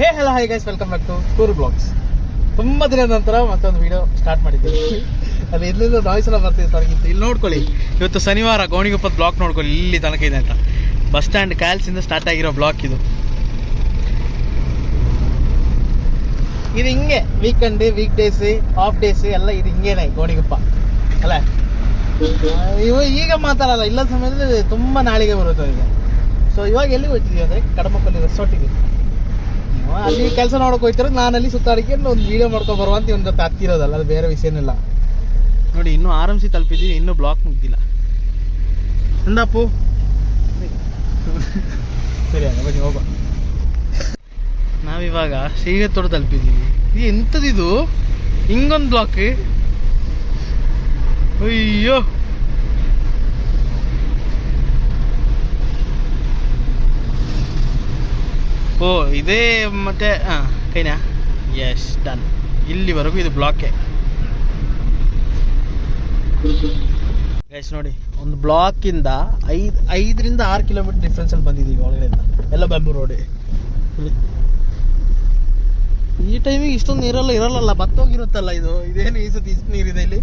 Hey hello hi guys welcome back to tour blogs ತುಂಬ ದಿನದ ನಂತರ ಮತ್ತೊಂದು ವಿಡಿಯೋ ಸ್ಟಾರ್ಟ್ ಮಾಡಿದ್ದೀವಿ. ಅಲ್ಲಿ ಎಲ್ಲಿಂದ ನಾಯ್ಸ್ ಎಲ್ಲ ಬರ್ತಿದೆ ತನಗಿಂತ ಇಲ್ಲಿ ನೋಡ್ಕೊಳ್ಳಿ. ಇವತ್ತು ಶನಿವಾರ ಗೋಣಿಗೊಪ್ಪದ ಬ್ಲಾಕ್ ನೋಡ್ಕೊಳ್ಳಿ, ಇಲ್ಲಿ ತನಕ ಇದೆ ಅಂತ. ಬಸ್ ಸ್ಟ್ಯಾಂಡ್ ಕ್ಯಾಲ್ಸಿಂದ ಸ್ಟಾರ್ಟ್ ಆಗಿರೋ ಬ್ಲಾಕ್ ಇದು. ಇದು ಹಿಂಗೆ weekend week days off days ಎಲ್ಲ ಇದು ಹಿಂಗೇನೆ ಗೋಣಿಗುಪ್ಪ, ಅಲ್ಲ? ಇವು ಈಗ ಮಾತಾಡಲ್ಲ ಇಲ್ಲ ಸಮಯದಲ್ಲಿ ತುಂಬ ನಾಳಿಗೆ ಬರುತ್ತೆ ಈಗ ಸೊ ಇವಾಗ ಎಲ್ಲಿ ಹೋಗ್ತಿದ್ದೀವಿ ಅಂದರೆ ಕಡಮಕ್ಕಲ್ಲಿ ರೆಸಾರ್ಟಿಗೆ ಅಲ್ಲಿ ಕೆಲಸ ನೋಡಕ್ ಹೋಯ್ತಾರ ನಾನು ಅಲ್ಲಿ ಸುತ್ತಾಡಿಕೊಂಡು ಒಂದು ವಿಡಿಯೋ ಮಾಡ್ಕೊ ಬರುವ ಅಂತ ಒಂದು ಜೊತೆ ಹತ್ತಿರೋದಲ್ಲ ಅದು ಬೇರೆ ವಿಷಯನಿಲ್ಲ ನೋಡಿ ಇನ್ನೂ ಆರ್ ಎಂ ಸಿ ತಲುಪಿದ್ದೀವಿ ಇನ್ನೂ ಬ್ಲಾಕ್ ಮುಗ್ದಿಲ್ಲ. ಅಂದಪ್ಪು ಸರಿ ಅಲ್ಲ ಬನ್ನಿ ಹೋಗ ನಾವಿವಾಗ ಶ್ರೀಗತ್ತೋಡು ತಲುಪಿದ್ದೀವಿ. ಇದು ಎಂಥದಿದು ಹಿಂಗೊಂದು ಬ್ಲಾಕ್ ಅಯ್ಯೋ. ಓ, ಇದೇ ಮತ್ತೆ ಕೈನಾ? ಎಸ್ ಡನ್ ಇಲ್ಲಿವರೆಗೂ ಇದು ಬ್ಲಾಕೆ ಗೈಸ್ ನೋಡಿ, ಒಂದು ಬ್ಲಾಕಿಂದ ಐದು, ಐದರಿಂದ ಆರು ಕಿಲೋಮೀಟರ್ ಡಿಫ್ರೆನ್ಸಲ್ಲಿ ಬಂದಿದ್ದೀವಿ ಒಳಗಡೆಯಿಂದ. ಎಲ್ಲ ಬೆಂಬೂರು ರೋಡಿ ಈ ಟೈಮಿಗೆ ಇಷ್ಟೊಂದು ನೀರಲ್ಲ ಇರಲ್ಲ ಬತ್ತೋಗಿರುತ್ತಲ್ಲ ಇದು? ಇದೇನು ಈ ಸತಿ ಇಷ್ಟು ನೀರಿದೆ ಇಲ್ಲಿ?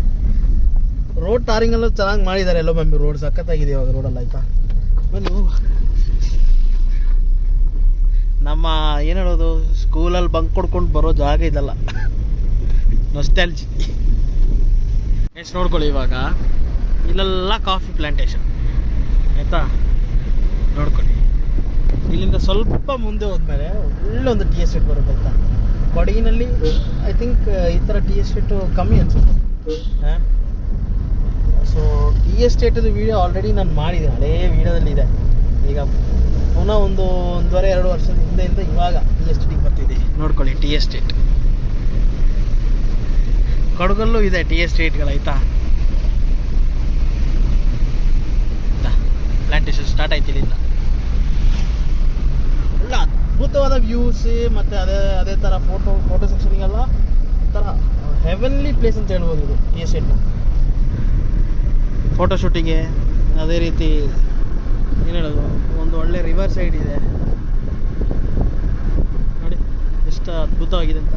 ರೋಡ್ ಟಾರಿಂಗ್ ಎಲ್ಲ ಚೆನ್ನಾಗಿ ಮಾಡಿದ್ದಾರೆ ಎಲ್ಲೋ ಬಂಬಿ ರೋಡ್ ಸಖತ್ತಾಗಿದೆ ಇವಾಗ ರೋಡಲ್ಲ ಆಯ್ತಾ? ಬನ್ನಿ, ಹೋಗುವ ನಮ್ಮ ಏನು ಹೇಳೋದು ಸ್ಕೂಲಲ್ಲಿ ಬಂಕ್ ಕೊಡ್ಕೊಂಡು ಬರೋ ಜಾಗ ಇದೆಲ್ಲ. ನೊಸ್ಟಾಲಜಿ ಎಷ್ಟು ನೋಡ್ಕೊಳ್ಳಿ ಇವಾಗ. ಇಲ್ಲೆಲ್ಲ ಕಾಫಿ ಪ್ಲಾಂಟೇಶನ್ ಆಯಿತಾ? ನೋಡ್ಕೊಳ್ಳಿ. ಇಲ್ಲಿಂದ ಸ್ವಲ್ಪ ಮುಂದೆ ಹೋದ್ಮೇಲೆ ಒಳ್ಳೆ ಒಂದು ಟಿ ಎಸ್ಟೇಟ್ ಬರುತ್ತೆ ಆಯ್ತಾ ಕೊಡಗಿನಲ್ಲಿ ಐ ಥಿಂಕ್ ಈ ಥರ ಟಿ ಎಸ್ಟೇಟು ಕಮ್ಮಿ ಅನ್ಸುತ್ತೆ. ಸೊ ಟಿ ಎಸ್ಟೇಟದು ವೀಡಿಯೋ ಆಲ್ರೆಡಿ ನಾನು ಮಾಡಿದ್ದೀನಿ ಹಳೇ ವೀಡಿಯೋದಲ್ಲಿ ಇದೆ ಈಗ ಪುನಃ ಒಂದು ಒಂದೂವರೆ, ಎರಡು ವರ್ಷದ ಹಿಂದೆಯಿಂದ ಇವಾಗ ಟಿ ಎಸ್ಟೇಟಿಗೆ ಬರ್ತಿದೆ ನೋಡ್ಕೊಳ್ಳಿ ಟಿ ಎಸ್ಟೇಟ್ ಕೊಡಗಲ್ಲೂ ಇದೆ ಟಿ ಎಸ್ಟೇಟ್ಗಳಾಯ್ತಾ ಪ್ಲಾಂಟೇಶನ್ ಸ್ಟಾರ್ಟ್ ಆಯ್ತು? ಇಲ್ಲಿಂದ ಒಳ್ಳೆ ಅದ್ಭುತವಾದ ವ್ಯೂಸ್ ಮತ್ತು ಅದೇ ಅದೇ ಥರ ಫೋಟೋ ಫೋಟೋ ಸೆಕ್ಷನಿಗೆಲ್ಲ ಒಂಥರ ಹೆವೆನ್ಲಿ ಪ್ಲೇಸ್ ಅಂತ ಹೇಳ್ಬೋದು ಇದು ಟಿ ಎಸ್ಟೇಟ್ನ ಫೋಟೋ ಶೂಟಿಗೆ ಅದೇ ರೀತಿ ಏನು ಹೇಳೋದು ಒಂದು ಒಳ್ಳೆ ರಿವರ್ ಸೈಡ್ ಇದೆ ನೋಡಿ ಎಷ್ಟು ಅದ್ಭುತವಾಗಿದೆ ಅಂತ.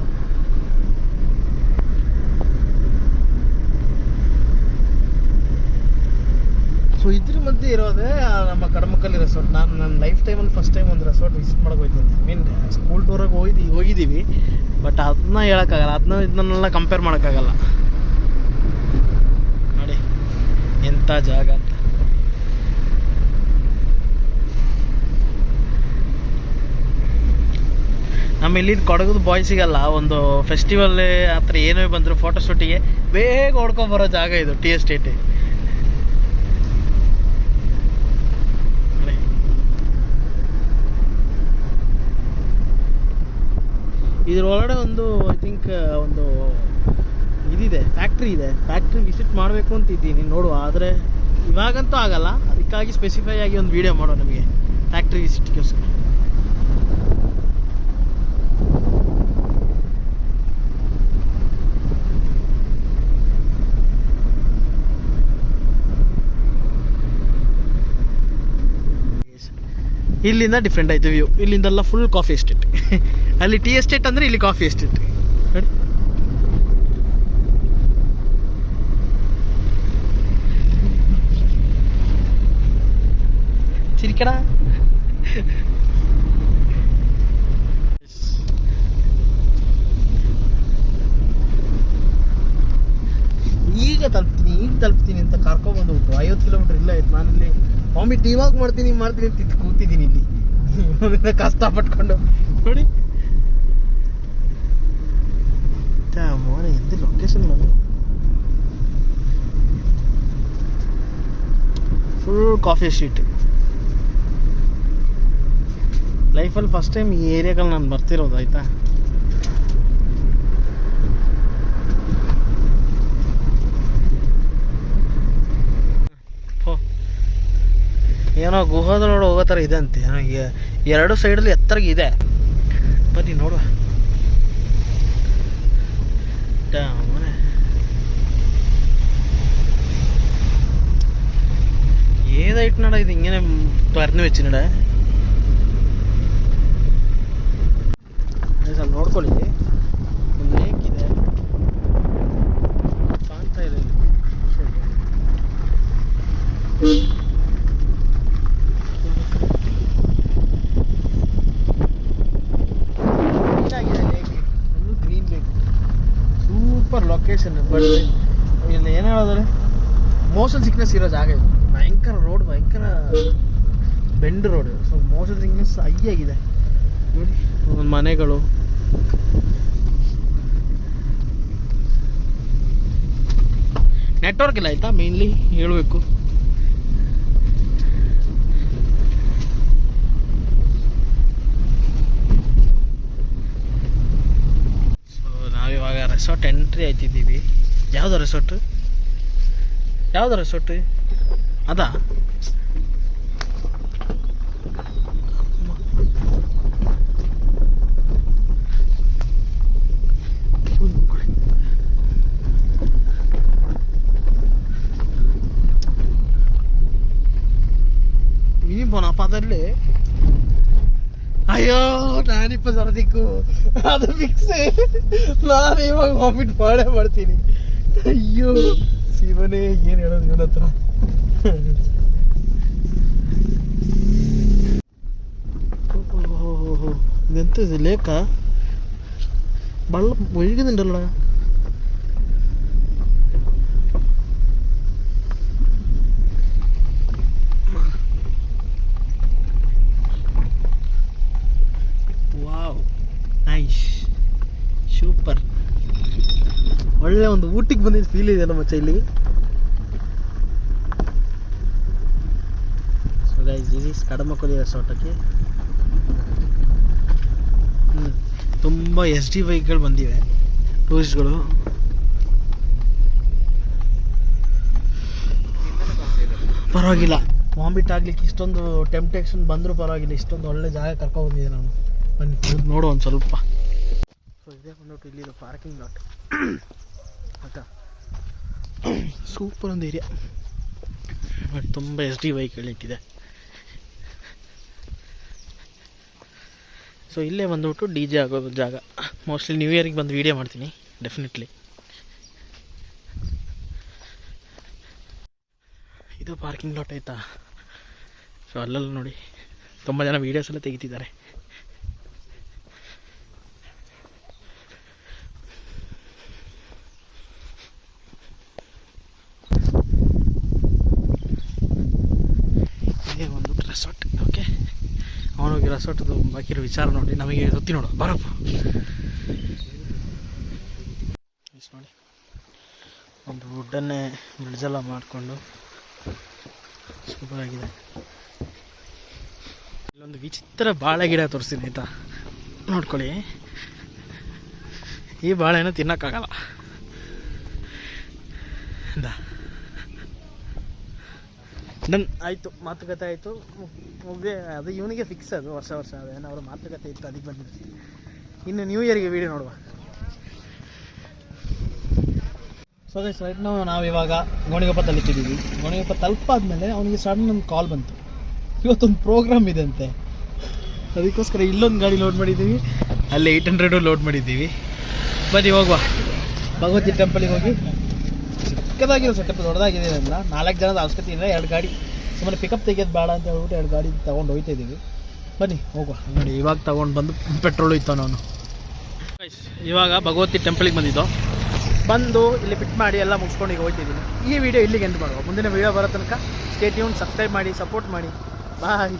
ಸೊ ಇದ್ರ ಮಧ್ಯೆ ಇರೋದೇ ನಮ್ಮ ಕಡಮಕ್ಕಲ್ಲಿ ರೆಸಾರ್ಟ್ ನಾನು ನನ್ನ ಲೈಫ್ ಟೈಮಲ್ಲಿ ಫಸ್ಟ್ ಟೈಮ್ ಒಂದು ರೆಸಾರ್ಟ್ ವಿಸಿಟ್ ಮಾಡಕ್ಕೆ ಹೋಗ್ತೀನಿ ಮೀನ್ ಸ್ಕೂಲ್ ಟೂರಾಗಿ ಹೋಗಿದ್ವಿ ಹೋಗಿದ್ದೀವಿ ಬಟ್ ಅದನ್ನ ಹೇಳೋಕ್ಕಾಗಲ್ಲ. ಅದನ್ನ ಇದನ್ನೆಲ್ಲ ಕಂಪೇರ್ ಮಾಡೋಕ್ಕಾಗಲ್ಲ. ನೋಡಿ ಎಂಥ ಜಾಗ ಅಂತ. ನಮ್ಮ ಇಲ್ಲಿ ಕೊಡಗದ ಬಾಯ್ಸಿಗೆಲ್ಲ ಒಂದು ಫೆಸ್ಟಿವಲ್ ಆ ಥರ ಏನೇ ಬಂದರೂ ಫೋಟೋಶೂಟಿಗೆ ಬೇಗ ಹೊಡ್ಕೊಂಬರೋ ಜಾಗ ಇದು ಟಿ ಎಸ್ಟೇಟ್ ಇದ್ರೊಳಗಡೆ ಒಂದು ಐ ಥಿಂಕ್ ಒಂದು ಇದಿದೆ ಫ್ಯಾಕ್ಟ್ರಿ ಇದೆ. ಫ್ಯಾಕ್ಟ್ರಿ ವಿಸಿಟ್ ಮಾಡಬೇಕು ಅಂತ ಇದ್ದೀನಿ, ನೋಡುವ. ಆದರೆ ಇವಾಗಂತೂ ಆಗಲ್ಲ, ಅದಕ್ಕಾಗಿ ಸ್ಪೆಸಿಫೈ ಆಗಿ ಒಂದು ವಿಡಿಯೋ ಮಾಡೋ ನಮಗೆ ಫ್ಯಾಕ್ಟ್ರಿ ವಿಸಿಟ್ಗೋಸ್ಕರ ಇಲ್ಲಿಂದ ಡಿಫ್ರೆಂಟ್ ಆಯಿತು ವ್ಯೂ ಇಲ್ಲಿಂದೆಲ್ಲ ಫುಲ್ ಕಾಫಿ ಎಸ್ಟೇಟ್ ಅಲ್ಲಿ ಟೀ ಎಸ್ಟೇಟ್ ಅಂದರೆ ಇಲ್ಲಿ ಕಾಫಿ ಎಸ್ಟೇಟ್ ನೋಡಿ. ಈಗ ತಲುಪ್ತೀನಿ ಈಗ ತಲುಪ್ತೀನಿ ಅಂತ ಕರ್ಕೊಂಡ್ಬಂದ್ಬಿಟ್ಟು ಐವತ್ತು ಕಿಲೋಮೀಟರ್ ಇಲ್ಲ ಆಯ್ತು ನಾನಿಲ್ಲಿ ವಾಮಿಟ್ ಇವಾಗ ಮಾಡ್ತೀನಿ ಮಾಡ್ತೀನಿ ಅಂತ ಕೂತಿದ್ದೀನಿ ಇಲ್ಲಿ. ಕಷ್ಟ ಪಟ್ಕೊಂಡು ನೋಡಿ. ಮೋನೆ ಎಂತ ಲೊಕೇಶನ್ ಫುಲ್ ಕಾಫಿ ಸ್ಟ್ರೀಟ್ ಲೈಫಲ್ಲಿ ಫಸ್ಟ್ ಟೈಮ್ ಈ ಏರಿಯಾಗಲ್ಲಿ ನಾನು ಬರ್ತಿರೋದು, ಆಯ್ತಾ ಹೋ ಏನೋ ಗುಹದೊಳಗೆ ಹೋಗೋ ಥರ ಇದೆ ಅಂತೆ ಏನೋ ಎ- ಎರಡು ಸೈಡಲ್ಲಿ ಎತ್ತರಗೆ ಇದೆ ಬನ್ನಿ ನೋಡುವ ಮನೆ ഏതായിട്ടാണ് ഇത് ഇങ്ങനെ പരന്നു വെച്ചിട്ടുണ്ട് ಸೂಪರ್ ಲೊಕೇಶನ್ ಬಟ್ ಇಲ್ಲಿ ಏನು ಹೇಳೋದ್ರೆ ಮೋಷನ್ ಸಿಕ್ನೆಸ್ ಇರೋ ಜಾಗ ಇದು. ಭಯಂಕರ ರೋಡ್ ಭಯಂಕರ bend road so motion sickness ಆಗಿದೆ. ನೋಡಿ. ಮನೆಗಳು. ನೆಟ್ವರ್ಕ್ ಇಲ್ಲ ಆಯ್ತಾ? ಮೇನ್ಲಿ ಹೇಳಬೇಕು ಸೊ ನಾವಿವಾಗ ರೆಸಾರ್ಟ್ ಎಂಟ್ರಿ ಆಯ್ತಿದ್ದೀವಿ. ಯಾವ್ದು ರೆಸಾರ್ಟ್ ಯಾವ್ದು ರೆಸಾರ್ಟ್ ಅದಾ? ಮಿನಿ ಬೋನಪ್ಪ ಅದಲ್ಲಿ ಅಯ್ಯೋ ನಾನಿಪ್ಪ ಸರದಿಕ್ಕು ಅದು ಫಿಕ್ಸ್ ನಾನು ಇವಾಗ ವಾಮಿಟ್ ಮಾಡೇ ಮಾಡ್ತೀನಿ ಅಯ್ಯೋ ಶಿವನೇ ಏನು ಹೇಳೋದು ಇವನ ಹತ್ರ ಓಹೋ ಇದೆಂತ ಒಳ್ಳೆ ಒಂದು ಊಟಿಗೆ ಬಂದಿದ್ದು ಫೀಲ್ ಇದೆ ನಮ್ಮ ಇಲ್ಲಿ. ಸೊ ಗೈಸ್ ಇಸ್ ರೆಸಾರ್ಟಕ್ಕೆ ತುಂಬ ಎಸ್ ಡಿ ಬೈಕ್ಗಳು ಬಂದಿವೆ ಟೂರಿಸ್ಟ್ಗಳು ಪರವಾಗಿಲ್ಲ ವಾಮಿಟ್ ಆಗ್ಲಿಕ್ಕೆ ಇಷ್ಟೊಂದು ಟೆಂಪ್ಟೇಷನ್ ಬಂದರೂ ಪರವಾಗಿಲ್ಲ, ಇಷ್ಟೊಂದು ಒಳ್ಳೆ ಜಾಗ ಕರ್ಕೊಂಡು ಬಂದಿದ್ದೆ ನಾನು. ಬನ್ನಿ, ನೋಡು ಒಂದು ಸ್ವಲ್ಪ. ಸೊ ಇದೇ ಬಂದ್ಬಿಟ್ಟು ಇಲ್ಲಿರೋ ಪಾರ್ಕಿಂಗ್ ಲಾಟ್ ಆಯ್ತಾ ಸೂಪರ್ ಒಂದು ಏರಿಯಾ ಬಟ್ ತುಂಬ ಎಸ್ ಡಿ ವೆಹಿಕಲ್ ಸೊ ಇಲ್ಲೇ ಬಂದುಬಿಟ್ಟು ಡಿ ಜೆ ಆಗೋದು ಜಾಗ. ಮೋಸ್ಟ್ಲಿ ನ್ಯೂ ಇಯರಿಗೆ ಬಂದು ವೀಡಿಯೋ ಮಾಡ್ತೀನಿ ಡೆಫಿನೆಟ್ಲಿ ಇದು ಪಾರ್ಕಿಂಗ್ ಲಾಟ್ ಆಯ್ತಾ? ಸೊ ಅಲ್ಲಲ್ಲಿ ನೋಡಿ. ತುಂಬ ಜನ ವೀಡಿಯೋಸ್ ಎಲ್ಲ ತೆಗಿತಿದ್ದಾರೆ ಇದೇ ಒಂದು ರೆಸಾರ್ಟ್ ಓಕೆ ರೆಸಾರ್ಟ್ದು ಬಾಕಿರೋ ವಿಚಾರ ನೋಡಿ, ನಮಗೆ ಸುತ್ತಿ ನೋಡು. ಬರಪ್ಪ ನೋಡಿ. ಒಂದು ವುಡ್ಡನ್ನೇ ಬ್ರಿಡ್ಜೆಲ್ಲ ಮಾಡಿಕೊಂಡು ಸೂಪರ್ ಆಗಿದೆ ಇಲ್ಲೊಂದು ವಿಚಿತ್ರ ಬಾಳೆ ಗಿಡ ತೋರಿಸ್ತೀನಿ ಆಯಿತಾ? ನೋಡ್ಕೊಳ್ಳಿ. ಈ ಬಾಳೆನ ತಿನ್ನೋಕ್ಕಾಗಲ್ಲ ಇಂದ ಡನ್ ಆಯಿತು ಮಾತುಕತೆ ಆಯಿತು. ಮುಗ್ದೆ ಅದು ಇವನಿಗೆ ಫಿಕ್ಸ್ ಅದು ವರ್ಷ ವರ್ಷ. ಅದೇನೋ ಅವ್ರ ಮಾತುಕತೆ ಇತ್ತು ಅದಕ್ಕೆ ಬಂದಿರುತ್ತೆ ಇನ್ನು ನ್ಯೂ ಇಯರ್ಗೆ ವೀಡಿಯೋ ನೋಡುವ. ಸೊ ಗೈಸ್ ರೈಟ್ ನಾವು ನಾವು ಇವಾಗ ಗೋಣಿಗೊಪ್ಪ ತಲುಪಿದ್ದೀವಿ ಗೋಣಿಗೊಪ್ಪ ತಲುಪಾದ್ಮೇಲೆ ಅವನಿಗೆ ಸಡನ್ ಒಂದು ಕಾಲ್ ಬಂತು. ಇವತ್ತೊಂದು ಪ್ರೋಗ್ರಾಮ್ ಇದೆ ಅಂತೆ ಅದಕ್ಕೋಸ್ಕರ ಇಲ್ಲೊಂದು ಗಾಡಿ ಲೋಡ್ ಮಾಡಿದ್ದೀವಿ. ಅಲ್ಲಿ ಏಯ್ಟ್ ಹಂಡ್ರೆಡು ಲೋಡ್ ಮಾಡಿದ್ದೀವಿ. ಬನ್ನಿ ಹೋಗುವ. ಭಗವತಿ ಟೆಂಪಲಿಗೆ ಹೋಗಿ. ಚಿಕ್ಕದಾಗಿರೋ ಸೆಟಪ್ ದೊಡ್ಡದಾಗಿದೆ ಅಲ್ಲ ನಾಲ್ಕು ಜನದ ಅವಶ್ಯಕತೆ ಇಲ್ಲ ಎರಡು ಗಾಡಿ. ಸುಮ್ಮನೆ ಪಿಕಪ್ ತೆಗಿಯೋದು ಬೇಡ ಅಂತ ಹೇಳ್ಬಿಟ್ಟು ಎರಡು ಗಾಡಿ ತೊಗೊಂಡು ಹೋಗ್ತಾ ಇದ್ದೀವಿ ಬನ್ನಿ, ಹೋಗುವ. ನೋಡಿ, ಇವಾಗ ತೊಗೊಂಡು ಬಂದು ಪೆಟ್ರೋಲ್ ಇತ್ತು ನಾನು. ಇವಾಗ ಭಗವತಿ ಟೆಂಪಲಿಗೆ ಬಂದಿದ್ದು. ಬಂದು ಇಲ್ಲಿ ಫಿಟ್ ಮಾಡಿ ಎಲ್ಲ ಮುಗಿಸ್ಕೊಂಡು ಈಗ ಹೋಗ್ತಿದ್ದೀನಿ ಈ ವಿಡಿಯೋ ಇಲ್ಲಿಗೆ ಎಂದು ಮಾಡುವ. ಮುಂದಿನ ವಿಡಿಯೋ ಬರೋ ತನಕ ಸ್ಟೇ ಟ್ಯೂನ್ ಸಬ್ಸ್ಕ್ರೈಬ್ ಮಾಡಿ ಸಪೋರ್ಟ್ ಮಾಡಿ. ಬಾಯ್